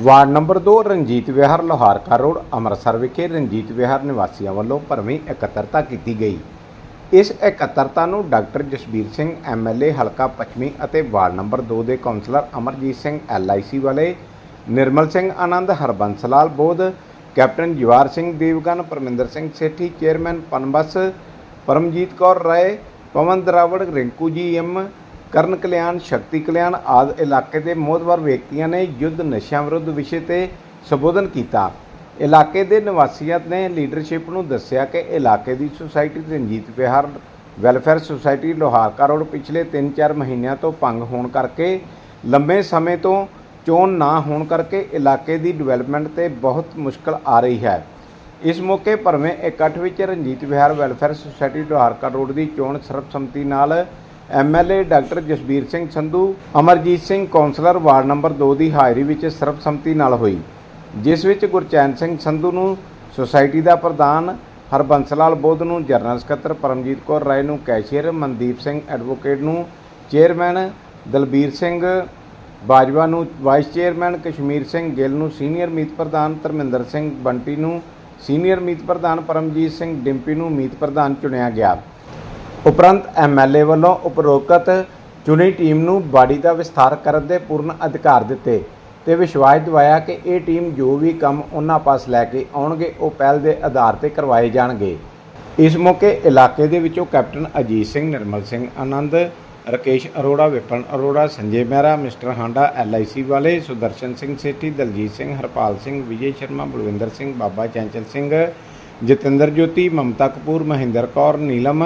Ward number 2 Ranjit ਵਿਹਾਰ Loharka road, Amritsar ਵਿਖੇ ਰਣਜੀਤ ਵਿਹਾਰ ਨਿਵਾਸੀਆਂ ਵੱਲੋਂ ਭਰਵੀਂ ਇਕੱਤਰਤਾ ਕੀਤੀ ਗਈ। ਇਸ ਇਕੱਤਰਤਾ ਨੂੰ ਡਾਕਟਰ ਜਸਬੀਰ ਸਿੰਘ ਐਮਐਲਏ ਹਲਕਾ ਪੱਛਮੀ ਅਤੇ ਵਾਰਡ ਨੰਬਰ 2 ਦੇ ਕੌਂਸਲਰ ਅਮਰਜੀਤ ਸਿੰਘ ਐਲਆਈਸੀ ਵਾਲੇ, Nirmal Singh Anand, Harbans Lal Bodh, captain Jawar Singh Devgan, Parminder Singh Sethi, chairman Punbus, Paramjit Kaur Rai, Pawan Darawar, Rinku ji M Karan ਕਲਿਆਣ, ਸ਼ਕਤੀ ਕਲਿਆਣ ਆਦਿ ਇਲਾਕੇ ਦੇ ਮੋਹਤਵਰ ਵਿਅਕਤੀਆਂ ਨੇ ਯੁੱਧ ਨਸ਼ਿਆਂ ਵਿਰੁੱਧ ਵਿਸ਼ੇ ਤੇ ਸੰਬੋਧਨ ਕੀਤਾ। ਇਲਾਕੇ ਦੇ ਨਿਵਾਸੀਆਂ ਨੇ ਲੀਡਰਸ਼ਿਪ ਨੂੰ ਦੱਸਿਆ ਕਿ ਇਲਾਕੇ ਦੀ society Ranjit Vihar, welfare society Loharka road ਪਿਛਲੇ 3-4 ਮਹੀਨਿਆਂ ਤੋਂ ਭੰਗ ਹੋਣ ਕਰਕੇ, ਲੰਬੇ ਸਮੇਂ ਤੋਂ ਚੋਣ ਨਾ ਹੋਣ ਕਰਕੇ ਇਲਾਕੇ ਦੀ ਡਿਵੈਲਪਮੈਂਟ ਤੇ ਬਹੁਤ ਮੁਸ਼ਕਲ ਆ ਰਹੀ ਹੈ। ਇਸ ਮੌਕੇ ਭਰਵੇਂ ਇਕੱਠ ਵਿੱਚ Ranjit Vihar welfare society Loharka road ਦੀ ਚੋਣ ਸਰਬਸੰਮਤੀ ਨਾਲ MLA doctor Jasbir Singh Sandhu, Amarjit Singh councillor ward number 2 ਦੀ ਹਾਜ਼ਰੀ ਵਿੱਚ ਸਰਬਸੰਮਤੀ ਨਾਲ ਹੋਈ, ਜਿਸ ਵਿੱਚ ਗੁਰਚੈਨ ਸਿੰਘ ਸੰਧੂ ਨੂੰ ਸੁਸਾਇਟੀ ਦਾ ਪ੍ਰਧਾਨ, ਹਰਬੰਸ ਲਾਲ ਬੋਧ ਨੂੰ ਜਨਰਲ ਸਕੱਤਰ ਪਰਮਜੀਤ ਕੌਰ ਰਾਏ ਨੂੰ ਕੈਸ਼ੀਅਰ, ਮਨਦੀਪ ਸਿੰਘ ਐਡਵੋਕੇਟ ਨੂੰ ਚੇਅਰਮੈਨ, ਦਲਬੀਰ ਸਿੰਘ ਬਾਜਵਾ ਨੂੰ ਵਾਈਸ ਚੇਅਰਮੈਨ, ਕਸ਼ਮੀਰ ਸਿੰਘ ਗਿੱਲ ਨੂੰ ਸੀਨੀਅਰ ਮੀਤ ਪ੍ਰਧਾਨ, ਧਰਮਿੰਦਰ ਸਿੰਘ ਬੰਟੀ ਨੂੰ ਸੀਨੀਅਰ ਮੀਤ ਪ੍ਰਧਾਨ, ਪਰਮਜੀਤ ਸਿੰਘ ਡਿੰਪੀ ਨੂੰ ਮੀਤ ਪ੍ਰਧਾਨ ਚੁਣਿਆ ਗਿਆ। ਉਪਰੰਤ ਐਮਐਲਏ ਵੱਲੋਂ ਉਪਰੋਕਤ ਚੁਣੀ ਟੀਮ ਨੂੰ ਬਾੜੀ ਦਾ ਵਿਸਥਾਰ ਕਰਨ ਦੇ ਪੂਰਨ ਅਧਿਕਾਰ ਦਿੱਤੇ ਤੇ ਵਿਸ਼ਵਾਸ ਦਿਵਾਇਆ ਕਿ ਇਹ ਟੀਮ ਜੋ ਵੀ ਕੰਮ ਉਹਨਾਂ ਪਾਸ ਲੈ ਕੇ ਆਉਣਗੇ, ਉਹ ਪਹਿਲ ਦੇ ਆਧਾਰ ਤੇ ਕਰਵਾਏ ਜਾਣਗੇ। ਇਸ ਮੌਕੇ ਇਲਾਕੇ ਦੇ ਵਿੱਚੋਂ captain Ajit Singh, Nirmal Singh Anand, Rakesh Arora, Vipan Arora, Sanjay Mehra, mister Handa LIC ਵਾਲੇ, ਸੁਦਰਸ਼ਨ ਸਿੰਘ ਸੇਠੀ, ਦਲਜੀਤ ਸਿੰਘ, ਹਰਪਾਲ ਸਿੰਘ, ਵਿਜੇ ਸ਼ਰਮਾ, ਬਲਵਿੰਦਰ ਸਿੰਘ, ਬਾਬਾ ਚੈਂਚਲ ਸਿੰਘ, ਜਤਿੰਦਰ ਜੋਤੀ, ਮਮਤਾ ਕਪੂਰ, ਮਹਿੰਦਰ ਕੌਰ, ਨੀਲਮ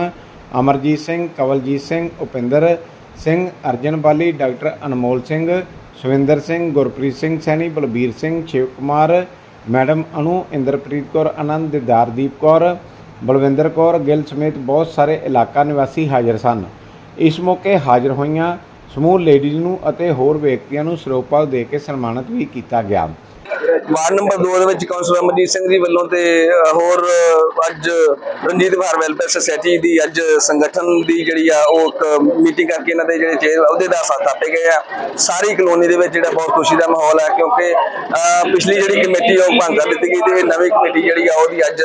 ਅਮਰਜੀਤ ਸਿੰਘ, ਕਵਲਜੀਤ ਸਿੰਘ, ਉਪਿੰਦਰ ਸਿੰਘ, ਅਰਜਨ ਬਾਲੀ, ਡਾਕਟਰ ਅਨਮੋਲ ਸਿੰਘ, ਸੁਵਿੰਦਰ ਸਿੰਘ, ਗੁਰਪ੍ਰੀਤ ਸਿੰਘ ਸੈਣੀ, ਬਲਬੀਰ ਸਿੰਘ, ਸ਼ਿਵ ਕੁਮਾਰ, ਮੈਡਮ ਅਨੂ, ਇੰਦਰਪ੍ਰੀਤ ਕੌਰ, ਆਨੰਦ, ਦਿਦਾਰਦੀਪ ਕੌਰ, ਬਲਵਿੰਦਰ ਕੌਰ, ਗਿੱਲ ਸਮੇਤ ਬਹੁਤ ਸਾਰੇ ਇਲਾਕਾ ਨਿਵਾਸੀ ਹਾਜ਼ਰ ਸਨ। ਇਸ ਮੌਕੇ ਹਾਜ਼ਰ ਹੋਈਆਂ ਸਮੂਹ ਲੇਡੀਜ਼ ਨੂੰ ਅਤੇ ਹੋਰ ਵਿਅਕਤੀਆਂ ਨੂੰ ਸਰੋਪਾ ਦੇ ਕੇ ਸਨਮਾਨਿਤ ਵੀ ਕੀਤਾ ਗਿਆ। ਵਾਰਡ ਨੰਬਰ 2 ਦੇ ਵਿੱਚ ਕਾਉਂਸਲਰ ਅਮਰਜੀਤ ਸਿੰਘ ਜੀ ਵੱਲੋਂ ਤੇ ਹੋਰ ਅੱਜ ਰਣਜੀਤ ਭਾਰ ਵੈਲਫੇਅਰ ਸੁਸਾਇਟੀ ਦੀ ਅੱਜ ਸੰਗਠਨ ਦੀ ਜਿਹੜੀ ਆ, ਉਹ ਇੱਕ ਮੀਟਿੰਗ ਕਰਕੇ ਇਹਨਾਂ ਦੇ ਜਿਹੜੇ ਚੇਅਰ, ਅਹੁਦੇ ਦਾ ਸਾਥ ਆਪੇ ਗਏ ਆ। ਸਾਰੀ ਕਲੋਨੀ ਦੇ ਵਿੱਚ ਜਿਹੜਾ ਬਹੁਤ ਖੁਸ਼ੀ ਦਾ ਮਾਹੌਲ ਹੈ ਕਿਉਂਕਿ ਪਿਛਲੀ ਜਿਹੜੀ ਕਮੇਟੀ ਆ, ਉਹ ਭੰਗ ਕਰ ਦਿੱਤੀ ਗਈ ਤੇ ਨਵੀਂ ਕਮੇਟੀ ਜਿਹੜੀ ਆ, ਉਹਦੀ ਅੱਜ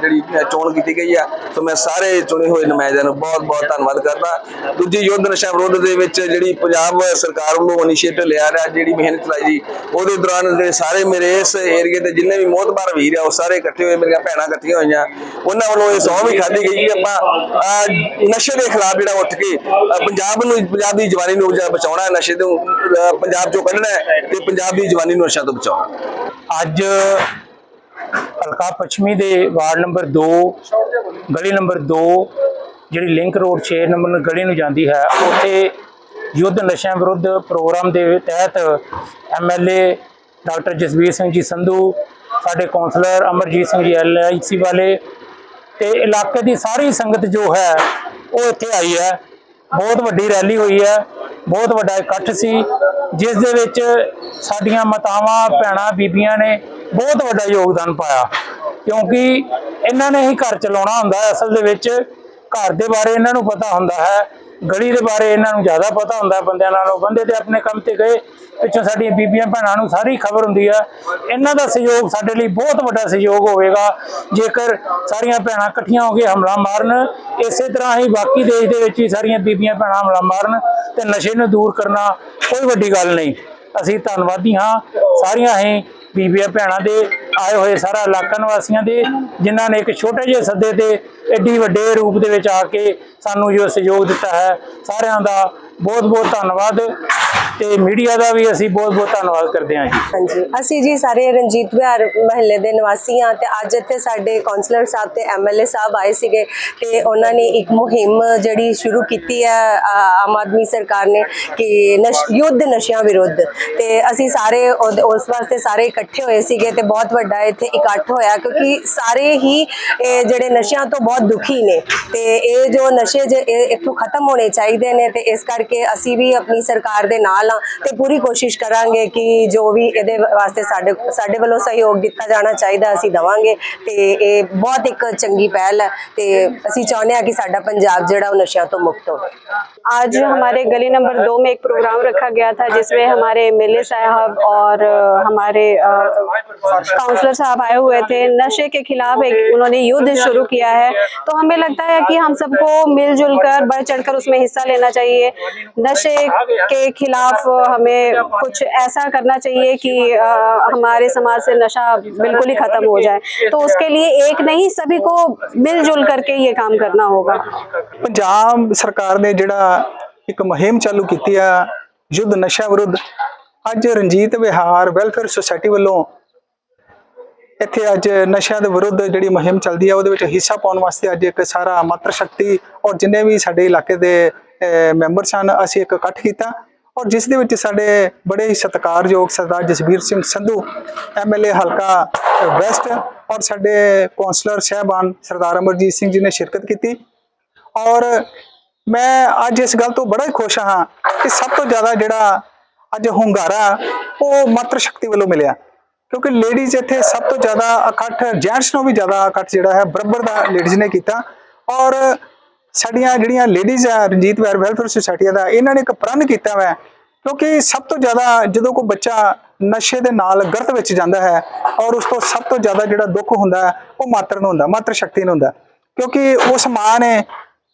ਜਿਹੜੀ ਚੋਣ ਕੀਤੀ ਗਈ ਆ। ਸੋ ਮੈਂ ਸਾਰੇ ਚੁਣੇ ਹੋਏ ਨੁਮਾਇੰਦਿਆਂ ਨੂੰ ਬਹੁਤ ਬਹੁਤ ਧੰਨਵਾਦ ਕਰਦਾ। ਦੂਜੀ ਯੁੱਧ ਨਸ਼ਾ ਵਿਰੋਧ ਦੇ ਵਿੱਚ ਜਿਹੜੀ ਪੰਜਾਬ ਸਰਕਾਰ ਵੱਲੋਂ ਇਨੀਸ਼ੀਏਟਿਵ ਲਿਆ ਰਿਹਾ, ਜਿਹੜੀ ਮਿਹਨਤ ਚਲਾਈ ਜੀ, ਉਹਦੇ ਦੌਰਾਨ ਜਿਹੜੇ ਸਾਰੇ ਮੇਰੇ ਇਸ ਏਰੀਏ ਦੇ ਜਿੰਨੇ ਵੀ ਮੋਹਤਬਾਰ ਵੀਰ ਆ, ਉਹ ਸਾਰੇ ਇਕੱਠੇ ਹੋਏ, ਮੇਰੀਆਂ ਭੈਣਾਂ ਇਕੱਠੀਆਂ ਹੋਈਆਂ। ਉਹਨਾਂ ਵੱਲੋਂ ਇਹ ਸਹੁੰ ਵੀ ਖਾਧੀ ਗਈ ਕਿ ਆਪਾਂ ਨਸ਼ੇ ਦੇ ਖਿਲਾਫ ਜਿਹੜਾ ਉੱਠ ਕੇ ਪੰਜਾਬ ਨੂੰ, ਪੰਜਾਬ ਦੀ ਜਵਾਨੀ ਨੂੰ ਬਚਾਉਣਾ ਹੈ, ਨਸ਼ੇ ਤੋਂ ਪੰਜਾਬ ਚੋਂ ਕੱਢਣਾ ਹੈ ਤੇ ਪੰਜਾਬ ਦੀ ਜਵਾਨੀ ਨੂੰ ਨਸ਼ਾ ਤੋਂ ਬਚਾਉਣਾ ਅੱਜ ਹਲਕਾ ਪੱਛਮੀ ਦੇ ਵਾਰਡ ਨੰਬਰ 2 ਗਲੀ ਨੰਬਰ 2 ਜਿਹੜੀ ਲਿੰਕ ਰੋਡ 6 ਨੰਬਰ ਗਲੀ ਨੂੰ ਜਾਂਦੀ ਹੈ, ਉੱਥੇ ਯੁੱਧ ਨਸ਼ਿਆਂ ਵਿਰੁੱਧ ਪ੍ਰੋਗਰਾਮ ਦੇ ਤਹਿਤ ਐਮਐਲਏ ਡਾਕਟਰ ਜਸਵੀਰ ਸਿੰਘ ਜੀ ਸੰਧੂ, ਸਾਡੇ ਕੌਂਸਲਰ ਅਮਰਜੀਤ ਸਿੰਘ ਜੀ ਐਲਆਈਸੀ ਵਾਲੇ ਤੇ ਇਲਾਕੇ ਦੀ ਸਾਰੀ ਸੰਗਤ ਜੋ ਹੈ, ਉਹ ਇੱਥੇ ਆਈ ਹੈ। ਬਹੁਤ ਵੱਡੀ ਰੈਲੀ ਹੋਈ ਹੈ, ਬਹੁਤ ਵੱਡਾ ਇਕੱਠ ਸੀ, ਜਿਸ ਦੇ ਵਿੱਚ ਸਾਡੀਆਂ ਮਾਤਾਵਾਂ, ਭੈਣਾਂ, ਬੀਬੀਆਂ ਨੇ ਬਹੁਤ ਵੱਡਾ ਯੋਗਦਾਨ ਪਾਇਆ। ਕਿਉਂਕਿ ਇਹਨਾਂ ਨੇ ਹੀ ਘਰ ਚਲਾਉਣਾ ਹੁੰਦਾ ਹੈ। ਅਸਲ ਦੇ ਵਿੱਚ ਘਰ ਦੇ ਬਾਰੇ ਇਹਨਾਂ ਨੂੰ ਪਤਾ ਹੁੰਦਾ ਹੈ ਗਲੀ ਦੇ ਬਾਰੇ ਇਹਨਾਂ ਨੂੰ ਜ਼ਿਆਦਾ ਪਤਾ ਹੁੰਦਾ ਬੰਦਿਆਂ ਨਾਲੋਂ ਬੰਦੇ ਤੇ ਆਪਣੇ ਕੰਮ ਤੇ ਗਏ, ਪਿੱਛੋਂ ਸਾਡੀਆਂ ਬੀਬੀਆਂ ਭੈਣਾਂ ਨੂੰ ਸਾਰੀ ਖਬਰ ਹੁੰਦੀ ਹੈ ਇਹਨਾਂ ਦਾ ਸਹਿਯੋਗ ਸਾਡੇ ਲਈ ਬਹੁਤ ਵੱਡਾ ਸਹਿਯੋਗ ਹੋਵੇਗਾ, ਜੇਕਰ ਸਾਰੀਆਂ ਭੈਣਾਂ ਇਕੱਠੀਆਂ ਹੋ ਕੇ ਹਮਲਾ ਮਾਰਨ, ਇਸੇ ਤਰ੍ਹਾਂ ਹੀ ਬਾਕੀ ਦੇਸ਼ ਦੇ ਵਿੱਚ ਵੀ ਸਾਰੀਆਂ ਬੀਬੀਆਂ ਭੈਣਾਂ ਹਮਲਾ ਮਾਰਨ ਤੇ ਨਸ਼ੇ ਨੂੰ ਦੂਰ ਕਰਨਾ ਕੋਈ ਵੱਡੀ ਗੱਲ ਨਹੀਂ। ਅਸੀਂ ਧੰਨਵਾਦੀ ਹਾਂ, ਸਾਰੀਆਂ ਹੀ ਬੀਬੀਆਂ ਭੈਣਾਂ ਦੇ ਆਏ ਹੋਏ ਸਾਰਾ ਇਲਾਕਾ ਨਿਵਾਸੀਆਂ ਦੇ, ਜਿਨ੍ਹਾਂ ਨੇ ਇੱਕ ਛੋਟੇ ਜਿਹੇ ਸੱਦੇ ਤੇ ਐਡੀ ਵੱਡੇ ਰੂਪ ਦੇ ਵਿੱਚ ਆ ਕੇ ਸਾਨੂੰ ਜੋ ਸਹਿਯੋਗ ਦਿੱਤਾ ਹੈ, ਸਾਰਿਆਂ ਦਾ ਬਹੁਤ ਬਹੁਤ ਧੰਨਵਾਦ। ਤੇ ਮੀਡੀਆ ਦਾ ਵੀ ਅਸੀਂ ਬਹੁਤ ਬਹੁਤ ਧੰਨਵਾਦ ਕਰਦੇ ਹਾਂ ਜੀ। ਹਾਂਜੀ। ਅਸੀਂ ਜੀ ਸਾਰੇ ਰਣਜੀਤ ਵਿਹਾਰ ਮਹੱਲੇ ਦੇ ਨਿਵਾਸੀ ਹਾਂ ਤੇ ਅੱਜ ਇੱਥੇ ਸਾਡੇ ਕਾਉਂਸਲਰ ਸਾਹਿਬ ਤੇ ਐਮਐਲਏ ਸਾਹਿਬ ਆਏ ਸੀਗੇ ਤੇ ਉਹਨਾਂ ਨੇ ਇੱਕ ਮੁਹਿੰਮ ਜਿਹੜੀ ਸ਼ੁਰੂ ਕੀਤੀ ਹੈ ਆਮ ਆਦਮੀ ਸਰਕਾਰ ਨੇ ਕਿ ਯੁੱਧ ਨਸ਼ਿਆਂ ਵਿਰੁੱਧ। ਤੇ ਅਸੀਂ ਸਾਰੇ ਉਹਦੇ- ਉਸ ਵਾਸਤੇ ਸਾਰੇ ਇਕੱਠੇ ਹੋਏ ਸੀਗੇ ਤੇ ਬਹੁਤ ਵੱਡਾ ਇੱਥੇ ਇਕੱਠ ਹੋਇਆ ਕਿਉਂਕਿ ਸਾਰੇ ਹੀ ਇਹ ਜਿਹੜੇ ਨਸ਼ਿਆਂ ਤੋਂ ਬਹੁਤ ਦੁਖੀ ਨੇ ਤੇ ਇਹ ਜੋ ਨਸ਼ੇ ਜੇ, ਇਹ ਇੱਥੋਂ ਖਤਮ ਹੋਣੇ ਚਾਹੀਦੇ ਨੇ ਤੇ ਇਸ ਕਰਕੇ ਅਸੀਂ ਵੀ ਆਪਣੀ ਸਰਕਾਰ ਦੇ ਨਾਲ ਪਹਿਲਾਂ ਤੇ ਪੂਰੀ ਕੋਸ਼ਿਸ਼ ਕਰਾਂਗੇ ਕਿ ਜੋ ਵੀ ਇਹਦੇ ਵਾਸਤੇ ਸਾਡੇ ਸਾਡੇ ਵੱਲੋਂ ਸਹਿਯੋਗ ਦਿੱਤਾ ਜਾਣਾ ਚਾਹੀਦਾ, ਅਸੀਂ ਦਵਾਂਗੇ ਤੇ ਇਹ ਬਹੁਤ ਇੱਕ ਚੰਗੀ ਪਹਿਲ ਹੈ ਤੇ ਅਸੀਂ ਚਾਹੁੰਦੇ ਹਾਂ ਕਿ ਸਾਡਾ ਪੰਜਾਬ ਜਿਹੜਾ ਉਹ ਨਸ਼ਿਆਂ ਤੋਂ ਮੁਕਤ ਹੋਵੇ। आज हमारे गली नंबर दो में एक प्रोग्राम रखा गया था जिसमें हमारे एमएलए साहब और अ, हमारे काउंसलर साहब आए हुए थे नशे के खिलाफ एक उन्होंने युद्ध शुरू किया है तो हमें लगता है कि हम सबको मिलजुल कर बढ़ चढ़कर उसमें हिस्सा लेना चाहिए नशे के खिलाफ हमें कुछ ऐसा करना चाहिए कि अ, हमारे समाज से नशा बिल्कुल ही खत्म हो जाए तो उसके लिए एक नहीं सभी को मिलजुल करके ये काम करना होगा ਪੰਜਾਬ ਸਰਕਾਰ ਨੇ ਜਿਹੜਾ ਇੱਕ ਮੁਹਿੰਮ ਚਾਲੂ ਕੀਤੀ ਆ ਯੁੱਧ ਨਸ਼ਾ ਵਿਰੁੱਧ। ਅੱਜ ਰਣਜੀਤ ਵਿਹਾਰ ਵੈਲਫੇਅਰ ਸੁਸਾਇਟੀ ਵੱਲੋਂ ਇੱਥੇ ਅੱਜ ਨਸ਼ਿਆਂ ਦੇ ਵਿਰੁੱਧ ਜਿਹੜੀ ਮੁਹਿੰਮ ਚੱਲਦੀ ਆ ਉਹਦੇ ਵਿੱਚ ਹਿੱਸਾ ਪਾਉਣ ਵਾਸਤੇ ਅੱਜ ਇੱਕ ਸਾਰਾ ਮਾਤਰ ਸ਼ਕਤੀ ਔਰ ਜਿੰਨੇ ਵੀ ਸਾਡੇ ਇਲਾਕੇ ਦੇ ਅਹ, ਮੈਂਬਰ ਸਨ ਅਸੀਂ ਇੱਕ ਇਕੱਠ ਕੀਤਾ ਔਰ ਜਿਸ ਦੇ ਵਿੱਚ ਸਾਡੇ ਬੜੇ ਹੀ ਸਤਿਕਾਰਯੋਗ ਸਰਦਾਰ ਜਸਬੀਰ ਸਿੰਘ ਸੰਧੂ ਐਮਐਲਏ ਹਲਕਾ ਵੈਸਟ ਔਰ ਸਾਡੇ ਕੌਂਸਲਰ ਸਹਿਬਾਨ ਸਰਦਾਰ ਅਮਰਜੀਤ ਸਿੰਘ ਜੀ ਨੇ ਸ਼ਿਰਕਤ ਕੀਤੀ ਔਰ ਮੈਂ ਅੱਜ ਇਸ ਗੱਲ ਤੋਂ ਬੜਾ ਹੀ ਖੁਸ਼ ਹਾਂ ਕਿ ਸਭ ਤੋਂ ਜ਼ਿਆਦਾ ਜਿਹੜਾ ਅੱਜ ਹੁੰਗਾਰਾ ਉਹ ਮਾਤਰ ਸ਼ਕਤੀ ਵੱਲੋਂ ਮਿਲਿਆ। ਕਿਉਂਕਿ ਲੇਡੀਜ਼ ਇੱਥੇ ਸਭ ਤੋਂ ਜ਼ਿਆਦਾ ਇਕੱਠ ਜੈਂਟਸ ਨੂੰ ਵੀ ਜ਼ਿਆਦਾ ਇਕੱਠ ਜਿਹੜਾ ਹੈ ਬਰਾਬਰ ਦਾ ਲੇਡੀਜ਼ ਨੇ ਕੀਤਾ। ਔਰ ਸਾਡੀਆਂ ਜਿਹੜੀਆਂ ਲੇਡੀਜ਼ ਆ ਰਣਜੀਤ ਵੈਰ ਵੈਲਫੇਅਰ ਸੁਸਾਇਟੀ ਦਾ ਇਹਨਾਂ ਨੇ ਇੱਕ ਪ੍ਰਣ ਕੀਤਾ ਵੈ। ਕਿਉਂਕਿ ਸਭ ਤੋਂ ਜ਼ਿਆਦਾ ਜਦੋਂ ਕੋਈ ਬੱਚਾ ਨਸ਼ੇ ਦੇ ਨਾਲ ਗਰਤ ਵਿੱਚ ਜਾਂਦਾ ਹੈ ਔਰ ਉਸ ਤੋਂ ਸਭ ਤੋਂ ਜ਼ਿਆਦਾ ਜਿਹੜਾ ਦੁੱਖ ਹੁੰਦਾ ਹੈ, ਉਹ ਮਾਤਰ ਨੂੰ ਹੁੰਦਾ ਮਾਤਰ ਸ਼ਕਤੀ ਨੂੰ ਹੁੰਦਾ। ਕਿਉਂਕਿ ਉਸ ਮਾਂ ਨੇ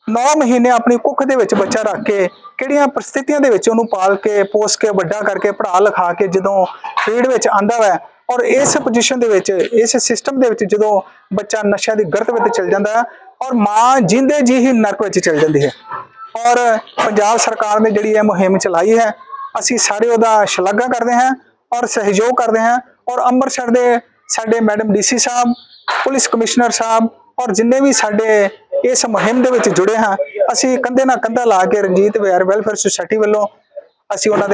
9 ਮਹੀਨੇ ਆਪਣੀ ਕੁੱਖ ਦੇ ਵਿੱਚ ਬੱਚਾ ਰੱਖ ਕੇ, ਕਿਹੜੀਆਂ ਪਰਿਸਥਿਤੀਆਂ ਦੇ ਵਿੱਚ ਉਹਨੂੰ ਪਾਲ ਕੇ, ਪੋਸ ਕੇ, ਵੱਡਾ ਕਰਕੇ, ਪੜ੍ਹਾ ਲਿਖਾ ਕੇ ਜਦੋਂ ਫੀਲਡ ਵਿੱਚ ਆਂਦਾ ਵੈ ਔਰ ਇਸ ਪੋਜੀਸ਼ਨ ਦੇ ਵਿੱਚ, ਇਸ ਸਿਸਟਮ ਦੇ ਵਿੱਚ ਜਦੋਂ ਬੱਚਾ ਨਸ਼ਿਆਂ ਦੀ ਗਰਤ ਵਿੱਚ ਚਲ ਜਾਂਦਾ ਹੈ ਔਰ ਮਾਂ ਜਿੰਦੇ ਜੀ ਹੀ ਨਰਕ ਵਿੱਚ ਚਲ ਜਾਂਦੀ ਹੈ। ਔਰ ਪੰਜਾਬ ਸਰਕਾਰ ਨੇ ਜਿਹੜੀ ਇਹ ਮੁਹਿੰਮ ਚਲਾਈ ਹੈ, ਅਸੀਂ ਸਾਰੇ ਉਹਦਾ ਸ਼ਲਾਘਾ ਕਰਦੇ ਹਾਂ ਔਰ ਸਹਿਯੋਗ ਕਰਦੇ ਹਾਂ ਔਰ ਅੰਮ੍ਰਿਤਸਰ ਦੇ ਸਾਡੇ madam DC sahib, police commissioner sahib ਔਰ ਜਿੰਨੇ ਵੀ ਸਾਡੇ ਇਸ ਮੁਹਿੰਮ ਦੇ ਵਿੱਚ ਜੁੜੇ ਹਾਂ। ਅਸੀਂ ਕੰਧੇ ਨਾਲ ਕੰਧਾ ਲਾ ਕੇ ਰਣਜੀਤ ਵਿਹਾਰ ਵੈਲਫੇਅਰ ਸੁਸਾਇਟੀ ਵੱਲੋਂ ਅਸੀਂ ਉਹਨਾਂ ਦੇ